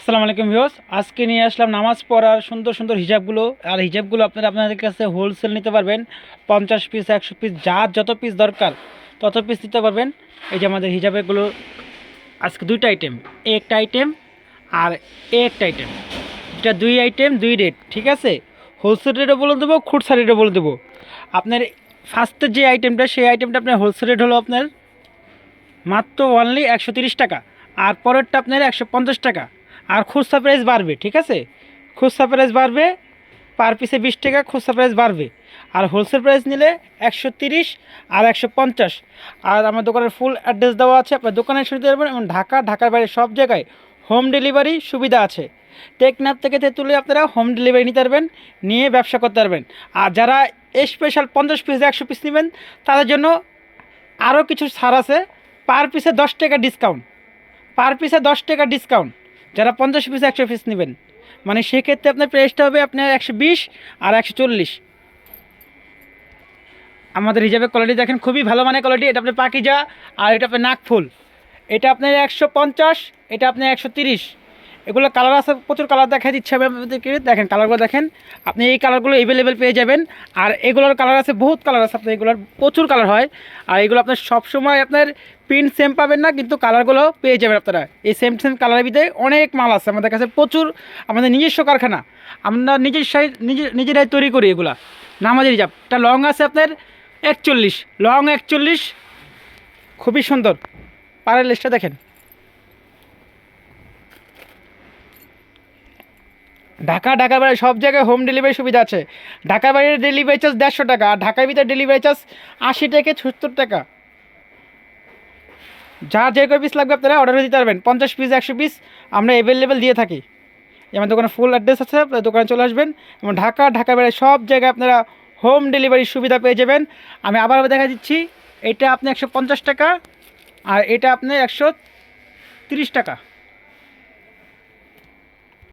আসসালামু আলাইকুম ভিউস আজকে নিয়ে আসলাম নামাজ পড়ার সুন্দর সুন্দর হিজাবগুলো। আর হিজাবগুলো আপনারা আপনাদের কাছে হোলসেল নিতে পারবেন। পঞ্চাশ পিস একশো পিস যার যত পিস দরকার, তত পিস নিতে পারবেন। এই যে আমাদের হিজাবেগুলো, আজকে দুইটা আইটেম একটা আইটেম আর একটা আইটেম এটা দুই আইটেম দুই রেট ঠিক আছে? হোলসেল রেটও বলে দেবো, খুচরা রেটও বলে দেবো। আপনার ফার্স্টের যে আইটেমটা সেই আইটেমটা আপনার হোলসেল রেট হলো আপনার মাত্র অনলি একশো টাকা। আর পরেরটা আপনার একশো পঞ্চাশ টাকা। আর খুচরা প্রাইস বাড়বে, ঠিক আছে? খুচরা প্রাইস বাড়বে পার পিসে বিশ টাকা খুচরা প্রাইস বাড়বে। আর হোলসেল প্রাইস নিলে একশো তিরিশ আর একশো পঞ্চাশ। আর আমার দোকানের ফুল অ্যাড্রেস দেওয়া আছে, আপনার দোকানে এসে নিতে পারবেন এবং ঢাকা, ঢাকার বাইরে সব জায়গায় হোম ডেলিভারি সুবিধা আছে। টেকনাফ থেকে তেঁতুলে আপনারা হোম ডেলিভারি নিতে পারবেন, নিয়ে ব্যবসা করতে পারবেন। আর যারা স্পেশাল পঞ্চাশ পিস একশো পিস নেবেন, তাদের জন্য আরও কিছু ছাড় আছে। পার পিসে দশ টাকা ডিসকাউন্ট পার পিসে দশ টাকা ডিসকাউন্ট যারা পঞ্চাশ পিস একশো পিস নেবেন। মানে সেক্ষেত্রে আপনার প্রাইসটা হবে আপনার একশো বিশ আর একশো চল্লিশ। আমাদের হিসাবে কোয়ালিটি দেখেন, খুবই ভালো মানের কোয়ালিটি এটা আপনার পাকিজা আর এটা আপনার নাকফুল এটা আপনার একশো পঞ্চাশ, এটা আপনার একশো তিরিশ। এগুলো কালার আছে, প্রচুর কালার দেখা দিচ্ছে আমি আপনাদেরকে। দেখেন কালারগুলো দেখেন। আপনি এই কালারগুলো অ্যাভেলেবেল পেয়ে যাবেন। আর এগুলোর কালার আছে, বহুত কালার আছে, আপনার এগুলোর প্রচুর কালার হয়। আর এগুলো আপনার সবসময় আপনার প্রিন্ট সেম পাবেন না, কিন্তু কালারগুলো পেয়ে যাবেন আপনারা। এই সেম সেম কালারের ভিতরে অনেক মাল আছে, আমাদের কাছে প্রচুর, আমাদের নিজস্ব কারখানা। আমরা নিজের সাইজ নিজে, নিজেরাই তৈরি করি এগুলা। নামাজের হিজাব এটা লং আছে আপনার একচল্লিশ। লং একচল্লিশ, খুবই সুন্দর। পাড়ের লিস্টটা দেখেন। ঢাকা ঢাকা বাইরে সব জায়গায় হোম ডেলিভারি সুবিধা আছে। ঢাকা বাইরে ডেলিভারি চার্জ দেড়শো টাকা, আর ঢাকার ভিতরে ডেলিভারি চার্জ আশি থেকে সত্তর টাকা। যার যে কয় পিস লাগবে আপনারা অর্ডার দিতে পারবেন। পঞ্চাশ পিস একশো পিস আমরা অ্যাভেলেবেল দিয়ে থাকি। আমার দোকানে ফুল অ্যাড্রেস আছে, আপনার দোকানে চলে আসবেন। এবং ঢাকা ঢাকা বাইরে সব জায়গায় আপনারা হোম ডেলিভারির সুবিধা পেয়ে যাবেন। আমি আবার দেখা দিচ্ছি, এটা আপনি একশো পঞ্চাশ টাকা, আর এটা আপনি একশো টাকা।